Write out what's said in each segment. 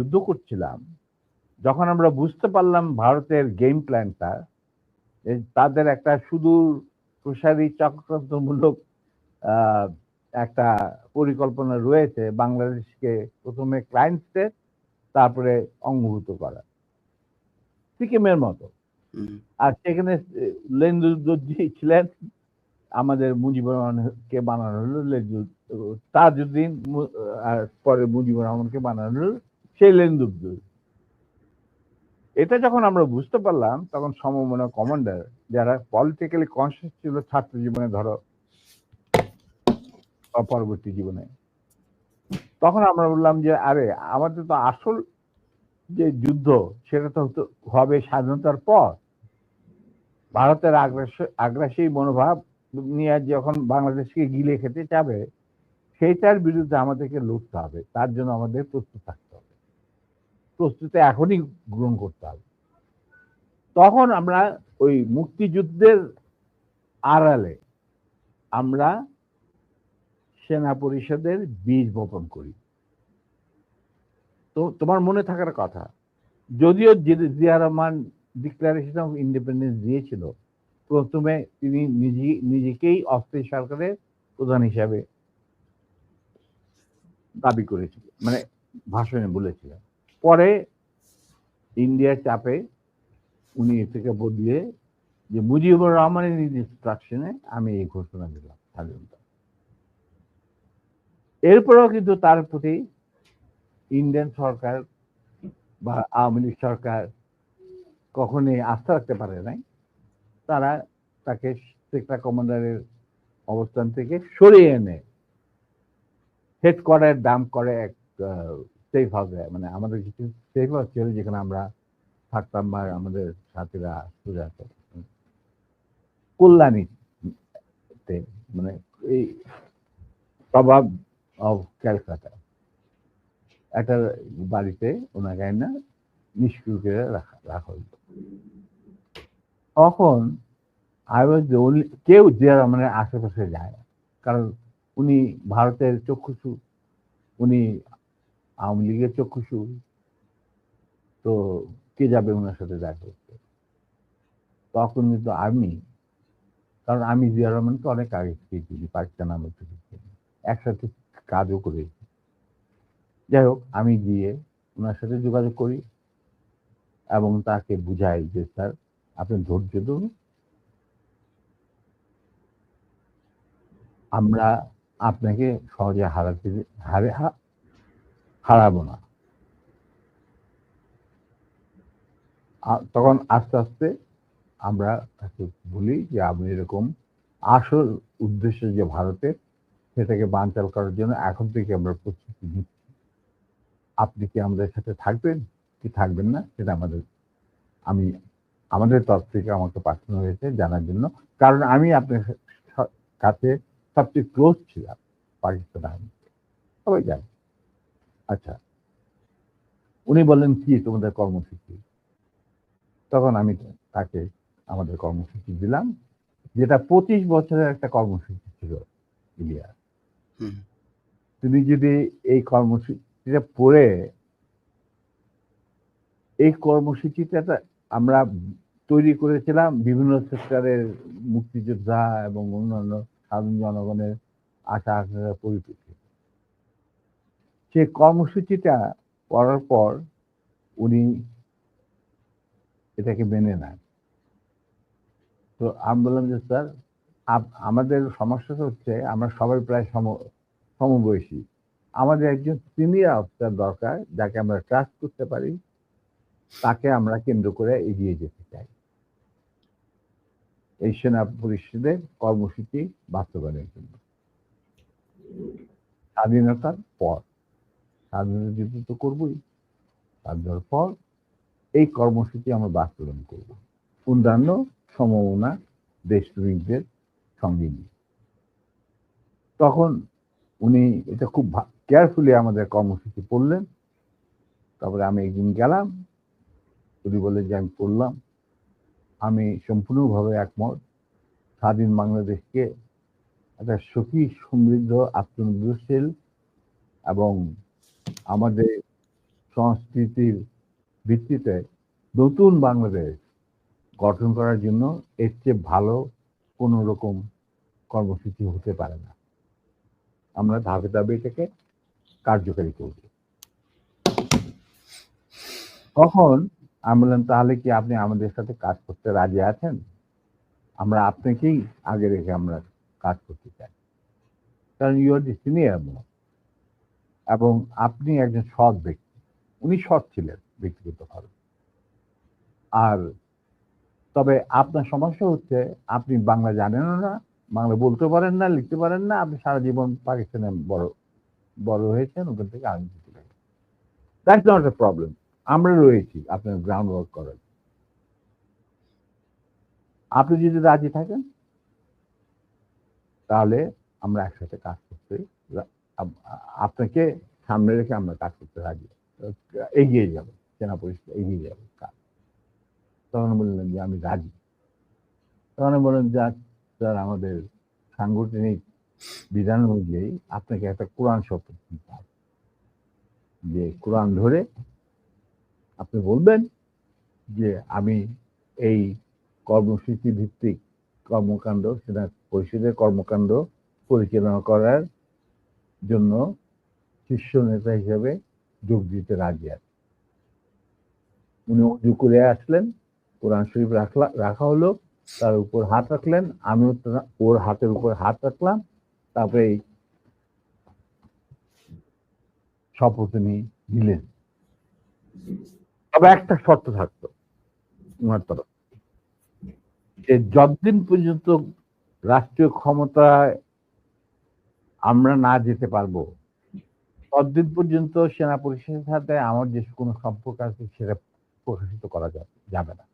যুদ্ধ করছিলাম যখন আমরা বুঝতে পারলাম ভারতের গেম প্ল্যানটা তাদের একটা সুদূর প্রসারী চক্রান্তমূলক একটা পরিকল্পনা রয়েছে বাংলাদেশকে প্রথমে ক্লায়েন্ট স্টেট তারপরে অঙ্গভূত করা। সিকিমের মতো। আর সেখানে লেন্দুদ্দি ছিলেন আমাদের মুজিবুর রহমানকে বানানো হলো তাজউদ্দিন আর পরে মুজিবুর রহমানকে বানানো হলো সেই লেন্দুদ্দি এটা যখন আমরা বুঝতে পারলাম, তখন সমমনা কমান্ডার, যারা পলিটিক্যালি কনসিয়াস ছিল, ছাত্র জীবনে ধরো পরবর্তী জীবনে, তখন আমরা বললাম যে, আরে, আমাদের তো আসল যে যুদ্ধ, সেটা তো হবে স্বাধীনতার পর। ভারতের আগ্রাসী আগ্রাসী মনোভাব নিয়ে যখন বাংলাদেশকে গিলে খেতে চাবে, সেইটার বিরুদ্ধে আমাদেরকে লড়তে হবে। তার জন্য আমাদের প্রস্তুত থাকতে প্রস্তুতি এখনই গ্রহণ করতে হবে। তখন আমরা ওই মুক্তিযুদ্ধের আড়ালে আমরা সেনা পরিষদের বীজ বপন করি। তো তোমার মনে থাকার কথা, যদিও Zia Rahman declaration of independence দিয়েছিল, প্রথমে তিনি নিজে, নিজেকেই অস্থায়ী সরকারের প্রধান হিসাবে দাবি করেছিলেন মানে ভাষণে বলেছিলেন। পরে ইন্ডিয়ার চাপে উনি থেকে বদলিয়ে যে মুজিবুর রহমানের ইনস্ট্রাকশনে আমি এই ঘোষণা দিলাম স্বাধীনতা। এরপরেও কিন্তু তার প্রতি ইন্ডিয়ান সরকার বা আওয়ামী লীগ সরকার কখনোই আস্থা রাখতে পারে নাই। তারা তাকে সেক্টর কমান্ডারের অবস্থান থেকে সরিয়ে এনে হেডকোয়ার্টার দাম করে এক সেফ হাউসে মানে আমাদের কিছু সেফ ছিল যেখানে আমরা থাকতাম বা আমাদের সাথীরা সুজাত কল্যাণীতে মানে এই প্রভাব অফ ক্যালকাটা। একটা বাড়িতে ওনাকে না নিষ্ক্রিয় করে রাখা রাখা হইতো তখন আই ওয়াজ ওনলি কেউ জিয়া রহমানের আশেপাশে যায়, কারণ উনি ভারতের চক্ষুষু উনি আওয়ামী লীগের চক্ষুষু তো কে যাবে ওনার সাথে দেখা করতে? তখন কিন্তু আমি, কারণ আমি জিয়া রহমানকে অনেক আগে থেকে চিনি, পাকিস্তান আমল থেকে চিনি। একসাথে কাজও করেছি। যাই হোক, আমি গিয়ে ওনার সাথে যোগাযোগ করি এবং তাকে বুঝাই যে, স্যার, আপনি ধৈর্য ধরুন। আমরা আপনাকে সহজে হারাতে, হারে হারাবো না। তখন আস্তে আস্তে আমরা তাকে বলি যে, আপনি এরকম আসল উদ্দেশ্য যে ভারতের সেটাকে বানচাল করার জন্য এখন থেকে আমরা প্রস্তুতি নিচ্ছি। আপনি কি আমাদের সাথে থাকবেন? কি থাকবেন না? সেটা আমাদের, আমি, আমাদের তরফ থেকে আমাকে পাঠানো হয়েছে জানার জন্য। কারণ আমি আপনার কাছে সবচেয়ে ক্লোজ ছিলাম, পাকিস্তান আর্মি। সবাই জানে। আচ্ছা। উনি বললেন কি তোমাদের কর্মসূচি? তখন আমি তাকে আমাদের কর্মসূচি দিলাম যেটা পঁচিশ বছরের একটা কর্মসূচি ছিল ইলিয়া তুমি যদি এই কর্মসূচিটা পড়ে এই কর্মসূচিটা আমরা তৈরি করেছিলাম বিভিন্ন সেক্টরের মুক্তিযোদ্ধা এবং অন্যান্য সাধারণ জনগণের আশা আকাঙ্ক্ষার পরিপ্রেক্ষিতে। সে কর্মসূচিটা পড়ার পর উনি এটাকে মেনে নেন। তো আমি বললাম যে, স্যার আমাদের সমস্যাটা হচ্ছে, আমরা সবাই প্রায় সম, সমবয়সী। আমাদের একজন সিনিয়র অফিসার দরকার, যাকে আমরা ট্রাস্ট করতে পারি, তাকে আমরা কেন্দ্র করে এগিয়ে যেতে চাই। এই সেনা পরিষদের কর্মসূচি বাস্তবায়নের জন্য। স্বাধীনতার পর। স্বাধীনতা তো করবই। স্বাধীনতার পর এই কর্মসূচি আমরা বাস্তবায়ন করব। অন্যান্য সমমনা দেশপ্রেমিকদের সঙ্গে নিয়ে। তখন উনি এটা খুব কেয়ারফুলি আমাদের কর্মসূচি পড়লেন। তারপরে আমি একদিন গেলাম। উনি বলে যে, আমি পড়লাম। আমি সম্পূর্ণভাবে একমত। স্বাধীন বাংলাদেশকে একটা সুখী সমৃদ্ধ, আত্মনির্ভরশীল এবং আমাদের সংস্কৃতির ভিত্তিতে নতুন বাংলাদেশ গঠন করার জন্য এর চেয়ে ভালো কোনো রকম কর্মসূচি হতে পারে না। আমরা ধাপে ধাপে এটাকে কার্যকারী করব। তখন আমি বললাম তাহলে কি আপনি আমাদের সাথে কাজ করতে রাজি আছেন? আমরা আপনাকেই আগে রেখে আমরা কাজ করতে চাই। কারণ ইউ আর দি সিনিয়র এবং আপনি একজন সৎ ব্যক্তি। উনি সৎ ছিলেন ব্যক্তিগতভাবে আর তবে আপনার সমস্যা হচ্ছে, আপনি বাংলা জানেনও না, বাংলা বলতে পারেন না, লিখতে পারেন না, আপনি সারা জীবন পাকিস্তানে বড় বড় হয়েছেন, ওখান থেকে চলে দ্যাটস নট এ প্রবলেম আমরা রয়েছি, আপনার গ্রাউন্ড ওয়ার্ক করার। আপনি যদি রাজি থাকেন, তাহলে আমরা একসাথে কাজ করতে আপনাকে সামনে রেখে আমরা কাজ করতে রাজি। এগিয়ে যাব, সেনা পরিষদ এগিয়ে যাবে কাজ। তখন বললেন যে, আমি রাজি। তখন বললেন যে স্যার, আমাদের সাংগঠনিক বিধান অনুযায়ী আপনাকে একটা কোরআন শপথ দিতে হবে। যে কোরআন ধরে আপনি বলবেন যে, আমি এই কর্মসূচি ভিত্তিক কর্মকাণ্ড, সেনা পরিষদের কর্মকাণ্ড পরিচালনা করার জন্য শীর্ষ নেতা হিসেবে যোগ দিতে রাজি আছে উনি উজু করে আসলেন, কোরআন শরীফ রাখলা, রাখা হলো, তার উপর হাত রাখলেন, আমিও ওর হাতের উপর হাত রাখলাম, তারপরে শপথ উনি নিলেন। তবে একটা শর্ত থাকতো ওনার তরফ। যে যতদিন পর্যন্ত রাষ্ট্রীয় ক্ষমতায় আমরা না যেতে পারব। ততদিন পর্যন্ত সেনা পরিষদের সাথে আমার যে কোনো সম্পর্ক আছে, সেটা প্রকাশিত করা যাবে না।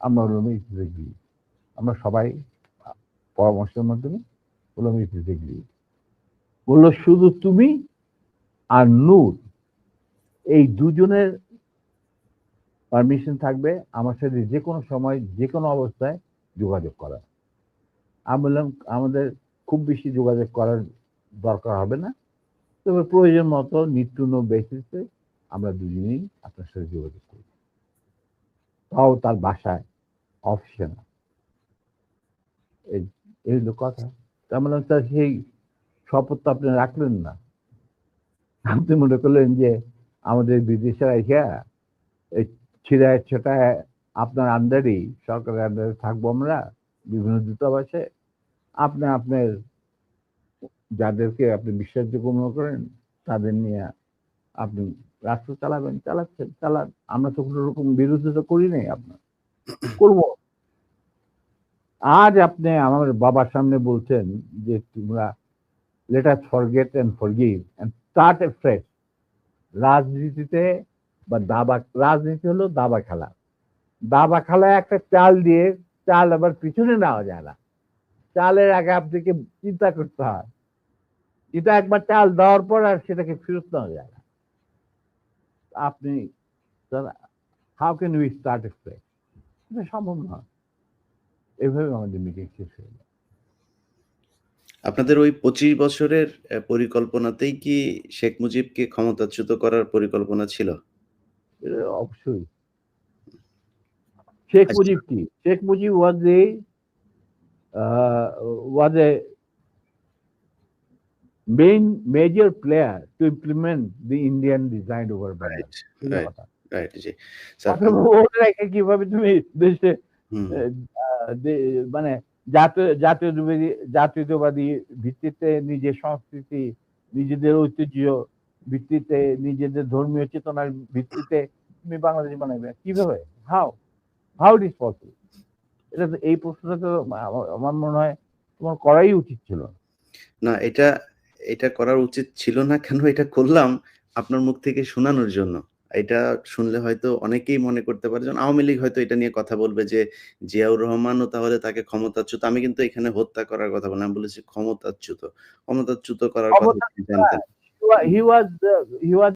আমরা ইট ইজ আমরা সবাই পরামর্শের মাধ্যমে ইট ইজ বলল, শুধু তুমি আর নূর, এই দুজনের পারমিশন থাকবে আমার সাথে যে কোনো সময় যে কোনো অবস্থায় যোগাযোগ করা আমি বললাম, আমাদের খুব বেশি যোগাযোগ করার দরকার হবে না। তবে প্রয়োজন মতো নিত্য বেসিসে আমরা দুজনেই আপনার সাথে যোগাযোগ করি। তাও তার বাসায় অফিসে না। এই হলো কথা। তার মানে স্যার সেই শপথ তো আপনি রাখলেন না। আপনি মনে করলেন যে আমাদের বিদেশের আইসা এই ছিড়ায় ছোটায় আপনার আন্ডারেই সরকারের আন্ডারে থাকব আমরা, বিভিন্ন দূতাবাসে। আপনি, আপনার যাদেরকে আপনি বিশ্বাসযোগ্য মনে করেন, তাদের নিয়ে আপনি রাষ্ট্র চালাবেন, চালাচ্ছেন, চালান। আমরা তো কোনো রকম বিরোধিতা করি নাই আপনার। করব। আজ আপনি আমার বাবার সামনে বলছেন যে তোমরা let us forget and forgive and start afresh রাজনীতিতে বা দাবা, রাজনীতি হলো দাবা খেলা। দাবা খেলায় একটা চাল দিয়ে চাল আবার পিছনে নেওয়া যায় না। চালের আগে আপনাকে চিন্তা করতে হয়। এটা একবার চাল দেওয়ার পর আর সেটাকে ফেরত নেওয়া যায় না। আপনি how can we start afresh এটা সম্ভব নয়। এভাবে আমাদের মিটিং শেষ হয়ে যায়। আপনাদের ওই পঁচিশ বছরের পরিকল্পনাতেই কি শেখ মুজিবকে ক্ষমতাচ্যুত করার পরিকল্পনা ছিল? অবশ্যই। শেখ আচ্ছা। মুজিব কি? Sheikh Mujib was a was a main major player to implement the Indian design over right Bangla right right কথা কীভাবে তুমি দেশে মানে জাতীয় জাতীয়তাবাদী জাতীয়তাবাদী ভিত্তিতে নিজের সংস্কৃতি নিজেদের ঐতিহ্য ভিত্তিতে নিজেদের ধর্মীয় চেতনার ভিত্তিতে তুমি বাংলাদেশ বানাবে কীভাবে? How how it is possible এটা এই প্রশ্নটা তো আমার- মনে হয় তোমার করাই উচিত ছিল। না এটা এটা করার উচিত ছিল না কেন এটা করলাম আপনার মুখ থেকে শোনানোর জন্য। এটা শুনলে হয়তো অনেকেই মনে করতে পারে যেমন আওয়ামী লীগ হয়তো এটা নিয়ে কথা বলবে যে জিয়াউর রহমানও তাহলে তাকে ক্ষমতাচ্যুত। আমি কিন্তু এখানে হত্যা করার কথা বললাম আমি বলেছি ক্ষমতাচ্যুত। ক্ষমতাচ্যুত করার কথা জানতেন। হি ওয়াজ হি ওয়াজ